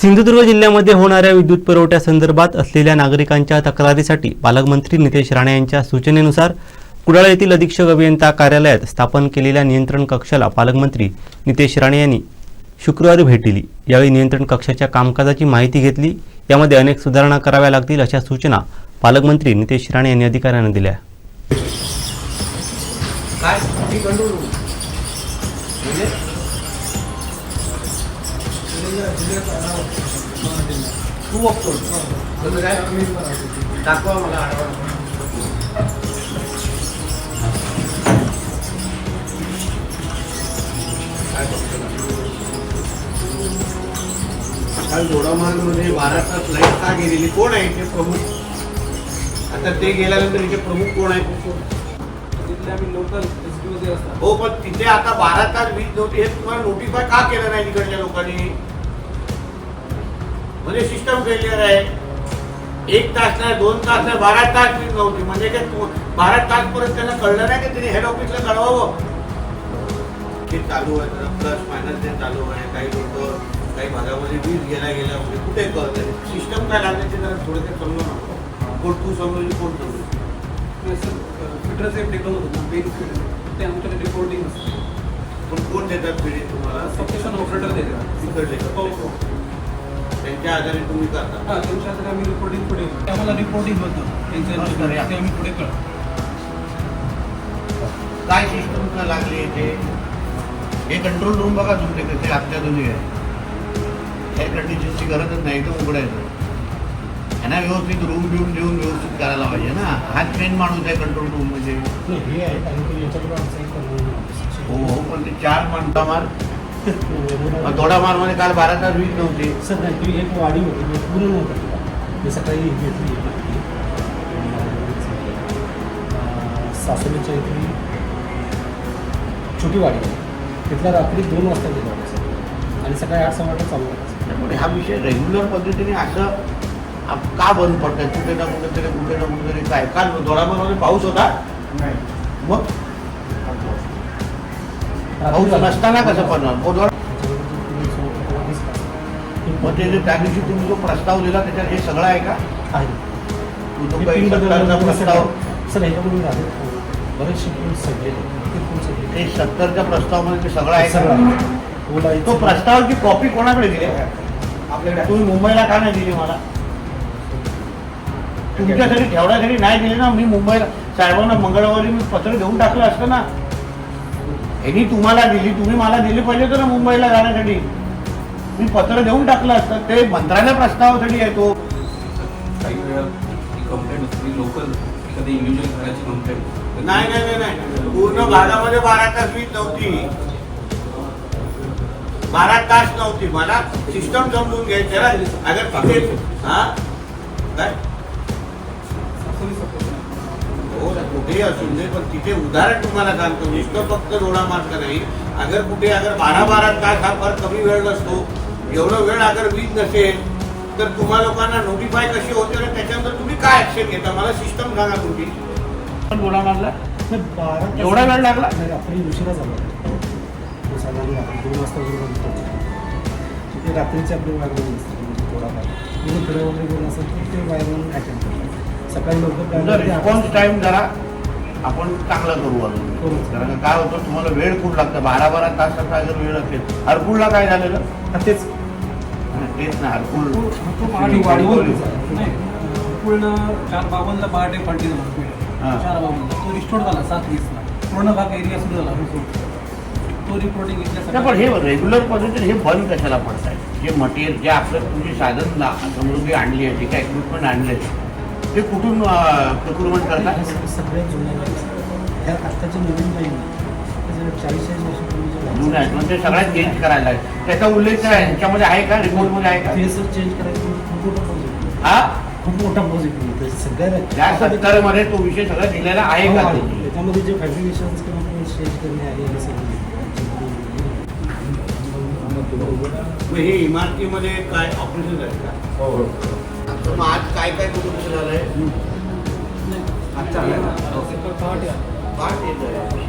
सिंधुदुर्ग जिल्ह्यामध्ये होणाऱ्या विद्युत पुरवठ्यासंदर्भात असलेल्या नागरिकांच्या तक्रारीसाठी पालकमंत्री नितेश राणे यांच्या सूचनेनुसार कुडाळ येथील अधीक्षक अभियंता कार्यालयात स्थापन केलेल्या नियंत्रण कक्षाला पालकमंत्री नितेश राणे यांनी शुक्रवारी भेट दिली. यावेळी नियंत्रण कक्षाच्या कामकाजाची माहिती घेतली. यामध्ये अनेक सुधारणा कराव्या लागतील अशा सूचना पालकमंत्री नितेश राणे यांनी अधिकाऱ्यांना दिल्या. काय? तू बघतो दाखवा मला आठवण? काल बारा तास लाइट का गेलेली? कोण आहे ते प्रमुख? आता ते गेल्यानंतर इथे प्रमुख कोण आहे? तिथले आम्ही लोकल असतात. हो पण तिथे आता बारा तास वीज नव्हती हे तुम्हाला नोटिफाय का केलं नाही तिकडच्या लोकांनी? म्हणजे सिस्टम फेलियर आहे. एक तास नाही दोन तास नाही बारा तास वीज नव्हती. म्हणजे काय तू- बारा तास पर्यंत त्यांना कळलं नाही की त्यांनी हेड ऑफिसला कळवावं. हे चालू आहे प्लस मायनस ते चालू आहे. काही लोक काही भागामध्ये वीज गेल्या गेल्या म्हणजे कुठे कळत सिस्टम काय लागण्याचे जरा थोडं ते समजू नको कोण तू समजली कोण होतं पेन फिटर ते आमच्याकडे रिपोर्टिंग असते. पण कोण देतात पिढी तुम्हाला? सबस्टेशन ऑपरेटर देतात. तिकडले हो हो. त्यांच्या आधारे तुम्ही करता. हां त्यांच्या हातात आम्ही रिपोर्टिंग पुढे ते आम्हाला रिपोर्टिंग होतं. त्यांच्या ते आम्ही पुढे कळतो काय सिस्टम का लागली इथे? हे कंट्रोल रूम बघा तुमचे कसे अत्याधुनिक आहे एअर कंडिशनची गरजच नाही तर उघडायचं यांना व्यवस्थित रूम बिऊम देऊन व्यवस्थित करायला पाहिजे ना. हाच मेन माणूस आहे कंट्रोल रूम म्हणजे हे आहे ते हो हो पण ते चार माणसा मार. थोडा मारमध्ये काल बारा तास वीज नव्हती. सर नाही ती एक वाडी होती ती पूर्ण नव्हतं तिला मी सकाळी घेतली. माहिती सासवडीच्या इथली छोटी वाडी. आहे तिथल्या रात्री दोन वाजता गेलो होतो सर. आणि सकाळी आठ सहा वाजता चालू होतं त्यामुळे हा विषय रेग्युलर पद्धतीने असं आप- का बंद पडतंय? कुठे ना कुठेतरी कुठे ना कुठेतरी काय? काल दोडामारमध्ये पाऊस होता. मग? पाऊस नसताना कसं पडणार मग ते जे त्या दिवशी तुम्ही जो प्रस्ताव दिला त्याच्यात हे सगळं आहे का? आहे. प्रस्ताव सर राहते. बरेचसे पिन सगळे ते सत्तरच्या प्रस्तावामध्ये ते सगळं आहे सगळं तो प्रस्तावाची कॉपी कोणाकडे दिली? आपल्याकडे तुम्ही मुंबईला का नाही दिली मला? तुमच्यासाठी ठेवण्यासाठी नाही दिली ना? मी मुंबईला साहेबांना मंगळवारी मी पत्र देऊन टाकलं असतं ना? यांनी तुम्हाला दिली तुम्ही मला दिली पाहिजे होतं ना मुंबईला जाण्यासाठी. मी पत्र देऊन टाकलं असतं ते मंत्रालय प्रस्तावासाठी आहे तो. काही वेळा ती कंप्लेंट असते लोकल एखादी इंडिव्हिज्युअल घराची कंप्लेंट नाही नाही नाही नाही. पूर्ण भागामध्ये बारा तास वीज नव्हती. बारा तास नव्हती. मला सिस्टम समजून घ्यायचं. अगर तिथे हा? काय? कुठेही असू दे पण तिथे उदाहरण तुम्हाला सांगतो नुसतं फक्त रोडा मार्ग नाही? अगर कुठे अगर बारा बारा तास हा फार कमी वेळ नसतो एवढं वेळ अगर वीज नसेल तर तुम्हा लोकांना नोटिफाय कशी होते आणि त्याच्यानंतर तुम्ही काय ऍक्शन घेता? मला सिस्टम सांगा तुमची. रोडा मारला? एवढा वेळ लागला? नाही रात्री उशिरा झाला. तो साधारण दोन वाजता वगैरे बंद पडतो ते रात्रीचे आपले असतात म्हणजे वगैरे कोण असेल तर ते वायरमॅन अटेंड करतात. सकाळी लवकर रिस्पॉन्स टाइम जरा आपण चांगला करू अजून. करू. कारण काय होतं तुम्हाला वेळ खूप लागतं. बारा बारा तासाचा जर वेळ असेल हरकुळला काय झालेलं? तेच. तेच ना हरकुळ पूर्ण चार बावनला पहाटे हां. चार बावनला तो रिस्टोर झाला सात वीसला पूर्ण भाग एरिया सुरू झाला. तो रिपोर्टिंग पण हे रेग्युलर पद्धतीने हे बंद कशाला पडतायत जे मटेरियल जे आपलं तुमची साधन समृद्धी आणली आहे जे काय इक्विपमेंट आणले ते कुठून प्रोक्युरमेंट करतात हे सगळे सगळ्यात आहेत. ह्या आत्ताचे नवीन नाही चाळीस चाळीस आहेत. म्हणजे सगळ्यात चेंज करायला आहे त्याचा उल्लेख आहे? ह्याच्यामध्ये आहे का? रिपोर्टमध्ये आहे का? चेंज करायचं म्हणजे खूप मोठा प्रोजेक्ट हा? खूप मोठा प्रोजेक्ट आहे. सगळ्या त्या सत्तरमध्ये तो विषय सगळा दिलेला आहे हो, का. तो? त्याच्यामध्ये जे फॅब्रिकेशन किंवा चेंज करणे आहे हे सगळं हे इमारतीमध्ये काय ऑपरेशन आहे का? हो. तर मग आज काय काय कुठं झालंय येत आहे.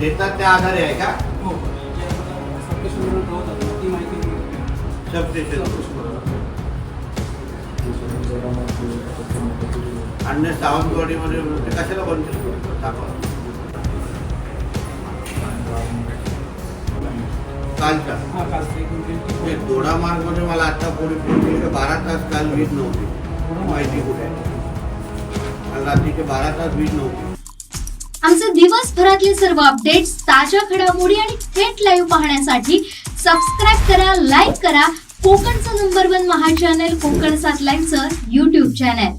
देतात त्या आधारे आहे का? हो. सबस्टेशन. सबस्टेशन अन्य सावंतवाडीमध्ये कशाला केलं दाखवा. कालचा हा. ते दोडा मार्गमध्ये मला आता बारा तास काल वीज नव्हती. माहिती कुठे आहे? काल रात्रीचे बारा तास वीज नव्हती. आमचे दिवसभरातले सर्व अपडेट्स ताज्या घडामोडी आणि थेट लाईव्ह पाहण्यासाठी सबस्क्राईब करा लाईक करा. कोकणचं नंबर वन महा चॅनल कोकण सात लाईनचं युट्यूब चॅनल